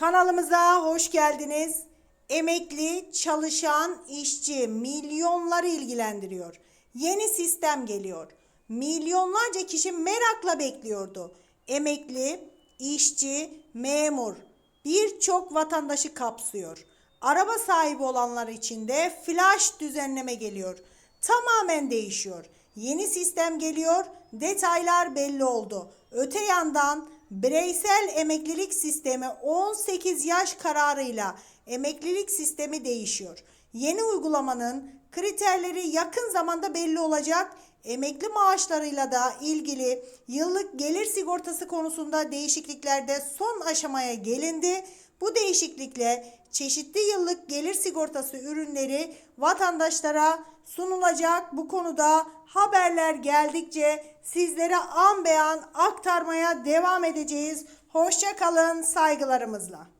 Kanalımıza hoş geldiniz. Emekli, çalışan, işçi milyonları ilgilendiriyor. Yeni sistem geliyor. Milyonlarca kişi merakla bekliyordu. Emekli, işçi, memur birçok vatandaşı kapsıyor. Araba sahibi olanlar için de flash düzenleme geliyor. Tamamen değişiyor. Yeni sistem geliyor. Detaylar belli oldu. Öte yandan bireysel emeklilik sistemi 18 yaş kararıyla emeklilik sistemi değişiyor. Yeni uygulamanın kriterleri yakın zamanda belli olacak. Emekli maaşlarıyla da ilgili yıllık gelir sigortası konusunda değişikliklerde son aşamaya gelindi. Bu değişiklikle çeşitli yıllık gelir sigortası ürünleri vatandaşlara sunulacak. Bu konuda haberler geldikçe sizlere an beyan aktarmaya devam edeceğiz. Hoşça kalın, saygılarımızla.